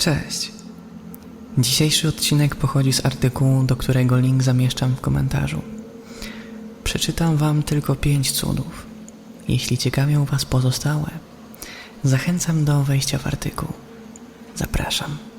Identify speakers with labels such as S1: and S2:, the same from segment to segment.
S1: Cześć. Dzisiejszy odcinek pochodzi z artykułu, do którego link zamieszczam w komentarzu. Przeczytam Wam tylko pięć cudów. Jeśli ciekawią Was pozostałe, zachęcam do wejścia w artykuł. Zapraszam.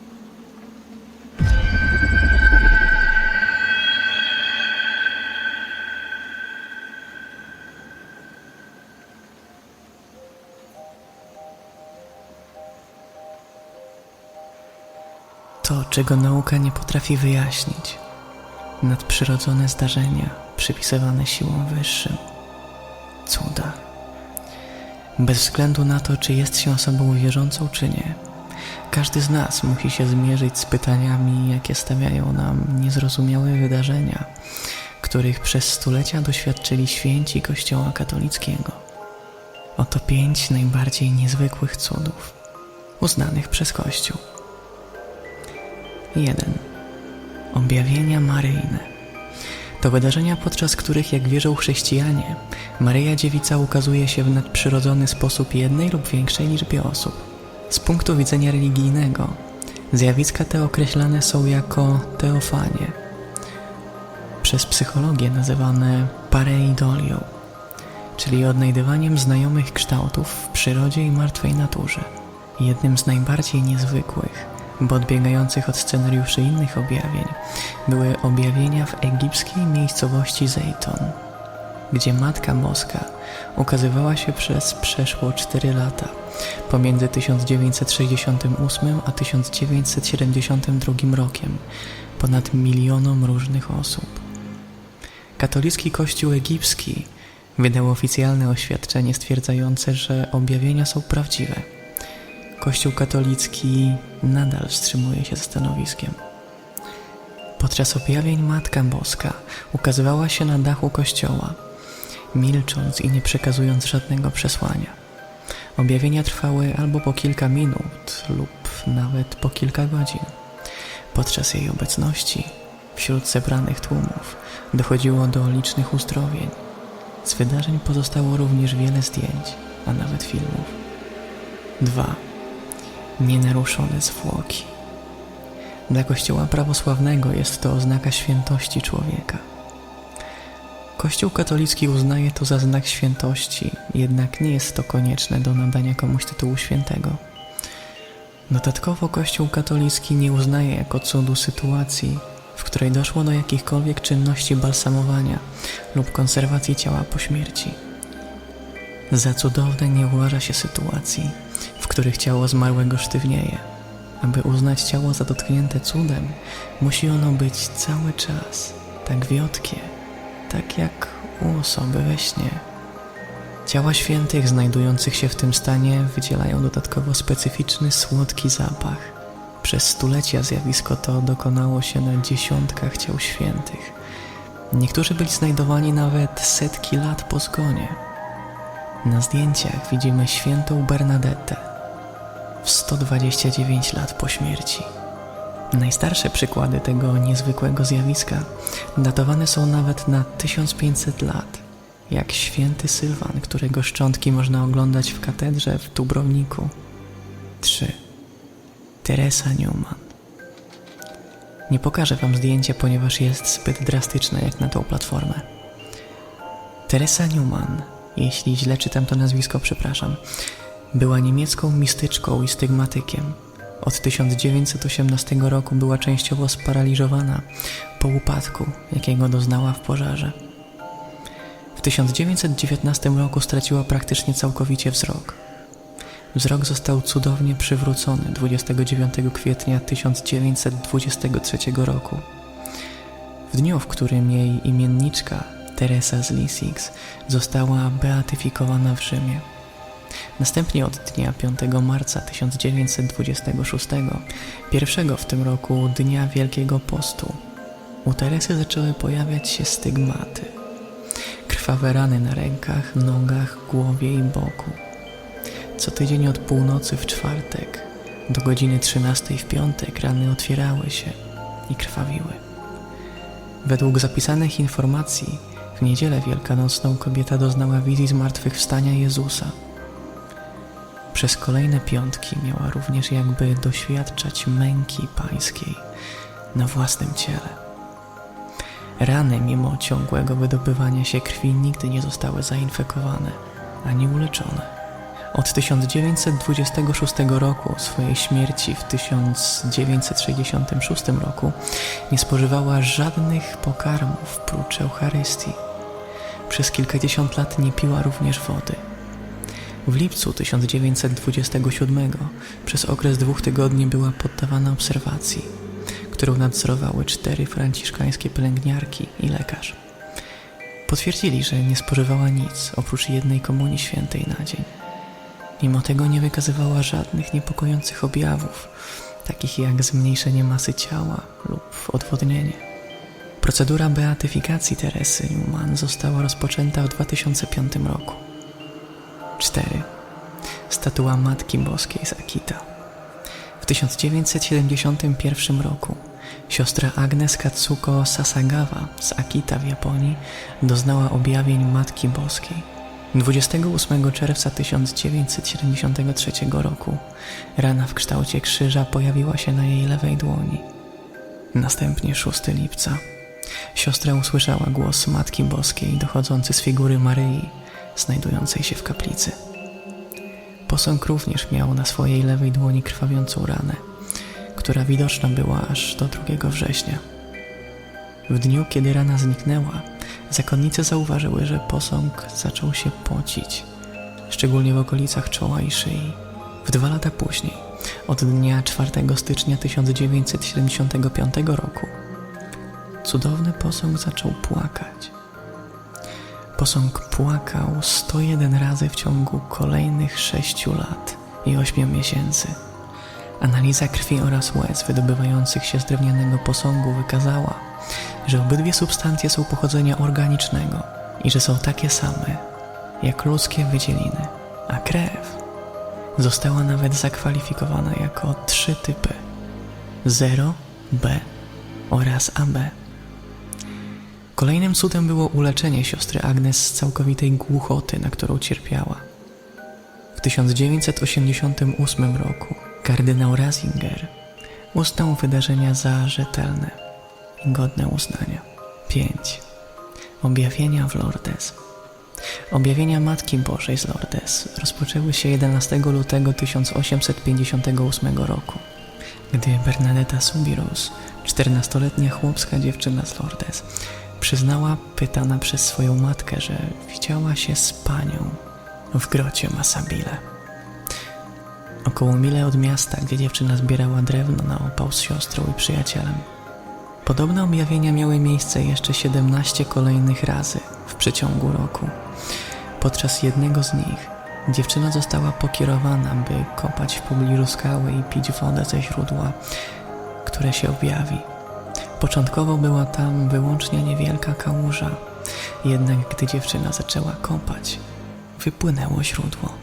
S1: Czego nauka nie potrafi wyjaśnić. Nadprzyrodzone zdarzenia przypisywane siłom wyższym. Cuda. Bez względu na to, czy jest się osobą wierzącą, czy nie. Każdy z nas musi się zmierzyć z pytaniami, jakie stawiają nam niezrozumiałe wydarzenia, których przez stulecia doświadczyli święci Kościoła katolickiego. Oto pięć najbardziej niezwykłych cudów, uznanych przez Kościół. 1. Objawienia Maryjne. To wydarzenia, podczas których, jak wierzą chrześcijanie, Maryja Dziewica ukazuje się w nadprzyrodzony sposób jednej lub większej liczbie osób. Z punktu widzenia religijnego, zjawiska te określane są jako teofanie, przez psychologię nazywane pareidolią, czyli odnajdywaniem znajomych kształtów w przyrodzie i martwej naturze. Jednym z najbardziej niezwykłych, bo odbiegających od scenariuszy innych objawień, były objawienia w egipskiej miejscowości Zeyton, gdzie Matka Boska ukazywała się przez przeszło 4 lata, pomiędzy 1968 a 1972 rokiem, ponad milionom różnych osób. Katolicki Kościół Egipski wydał oficjalne oświadczenie stwierdzające, że objawienia są prawdziwe. Kościół katolicki nadal wstrzymuje się ze stanowiskiem. Podczas objawień Matka Boska ukazywała się na dachu kościoła, milcząc i nie przekazując żadnego przesłania. Objawienia trwały albo po kilka minut, lub nawet po kilka godzin. Podczas jej obecności, wśród zebranych tłumów, dochodziło do licznych uzdrowień. Z wydarzeń pozostało również wiele zdjęć, a nawet filmów. 2 nienaruszone zwłoki. Dla Kościoła prawosławnego jest to oznaka świętości człowieka. Kościół katolicki uznaje to za znak świętości, jednak nie jest to konieczne do nadania komuś tytułu świętego. Dodatkowo Kościół katolicki nie uznaje jako cudu sytuacji, w której doszło do jakichkolwiek czynności balsamowania lub konserwacji ciała po śmierci. Za cudowne nie uważa się sytuacji, których ciało zmarłego sztywnieje. Aby uznać ciało za dotknięte cudem, musi ono być cały czas tak wiotkie, tak jak u osoby we śnie. Ciała świętych znajdujących się w tym stanie wydzielają dodatkowo specyficzny, słodki zapach. Przez stulecia zjawisko to dokonało się na dziesiątkach ciał świętych. Niektórzy byli znajdowani nawet setki lat po zgonie. Na zdjęciach widzimy świętą Bernadette w 129 lat po śmierci. Najstarsze przykłady tego niezwykłego zjawiska datowane są nawet na 1500 lat, jak święty Sylwan, którego szczątki można oglądać w katedrze w Dubrowniku. 3. Teresa Newman Nie pokażę Wam zdjęcia, ponieważ jest zbyt drastyczne jak na tą platformę. Teresa Newman jeśli źle czytam to nazwisko, przepraszam. Była niemiecką mistyczką i stygmatykiem. Od 1918 roku była częściowo sparaliżowana po upadku, jakiego doznała w pożarze. W 1919 roku straciła praktycznie całkowicie wzrok. Wzrok został cudownie przywrócony 29 kwietnia 1923 roku. W dniu, w którym jej imienniczka Teresa z Lisieux została beatyfikowana w Rzymie. Następnie od dnia 5 marca 1926, pierwszego w tym roku dnia Wielkiego Postu, u Teresy zaczęły pojawiać się stygmaty. Krwawe rany na rękach, nogach, głowie i boku. Co tydzień od północy w czwartek do godziny 13 w piątek rany otwierały się i krwawiły. Według zapisanych informacji w niedzielę wielkanocną kobieta doznała wizji zmartwychwstania Jezusa. Przez kolejne piątki miała również jakby doświadczać męki pańskiej na własnym ciele. Rany, mimo ciągłego wydobywania się krwi, nigdy nie zostały zainfekowane ani uleczone. Od 1926 roku, swojej śmierci w 1966 roku, nie spożywała żadnych pokarmów prócz Eucharystii. Przez kilkadziesiąt lat nie piła również wody. W lipcu 1927 przez okres dwóch tygodni była poddawana obserwacji, którą nadzorowały cztery franciszkańskie pielęgniarki i lekarz. Potwierdzili, że nie spożywała nic oprócz jednej komunii świętej na dzień. Mimo tego nie wykazywała żadnych niepokojących objawów, takich jak zmniejszenie masy ciała lub odwodnienie. Procedura beatyfikacji Teresy Newman została rozpoczęta w 2005 roku. 4. Statua Matki Boskiej z Akita. W 1971 roku siostra Agnes Katsuko Sasagawa z Akita w Japonii doznała objawień Matki Boskiej. 28 czerwca 1973 roku rana w kształcie krzyża pojawiła się na jej lewej dłoni. Następnie 6 lipca siostra usłyszała głos Matki Boskiej dochodzący z figury Maryi znajdującej się w kaplicy. Posąg również miał na swojej lewej dłoni krwawiącą ranę, która widoczna była aż do 2 września. W dniu, kiedy rana zniknęła, zakonnice zauważyły, że posąg zaczął się pocić, szczególnie w okolicach czoła i szyi. W dwa lata później, od dnia 4 stycznia 1975 roku, cudowny posąg zaczął płakać. Posąg płakał 101 razy w ciągu kolejnych 6 lat i 8 miesięcy. Analiza krwi oraz łez wydobywających się z drewnianego posągu wykazała, że obydwie substancje są pochodzenia organicznego i że są takie same jak ludzkie wydzieliny, a krew została nawet zakwalifikowana jako trzy typy 0, B oraz AB. Kolejnym cudem było uleczenie siostry Agnes z całkowitej głuchoty, na którą cierpiała. W 1988 roku kardynał Ratzinger uznał wydarzenia za rzetelne i godne uznania. 5. Objawienia w Lourdes. Objawienia Matki Bożej z Lourdes rozpoczęły się 11 lutego 1858 roku, gdy Bernadetta Subirous, 14-letnia chłopska dziewczyna z Lourdes, przyznała, pytana przez swoją matkę, że widziała się z panią w grocie Masabile. Około mile od miasta, gdzie dziewczyna zbierała drewno na opał z siostrą i przyjacielem. Podobne objawienia miały miejsce jeszcze 17 kolejnych razy w przeciągu roku. Podczas jednego z nich dziewczyna została pokierowana, by kopać w pobliżu skały i pić wodę ze źródła, które się objawi. Początkowo była tam wyłącznie niewielka kałuża, jednak gdy dziewczyna zaczęła kopać, wypłynęło źródło.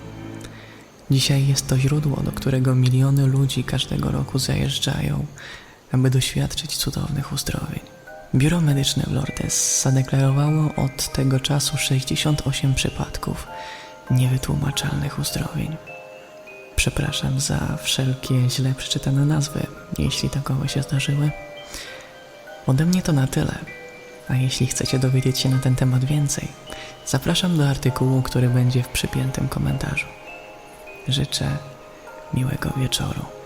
S1: Dzisiaj jest to źródło, do którego miliony ludzi każdego roku zajeżdżają, aby doświadczyć cudownych uzdrowień. Biuro Medyczne w Lourdes zadeklarowało od tego czasu 68 przypadków niewytłumaczalnych uzdrowień. Przepraszam za wszelkie źle przeczytane nazwy, jeśli takowe się zdarzyły. Ode mnie to na tyle. A jeśli chcecie dowiedzieć się na ten temat więcej, zapraszam do artykułu, który będzie w przypiętym komentarzu. Życzę miłego wieczoru.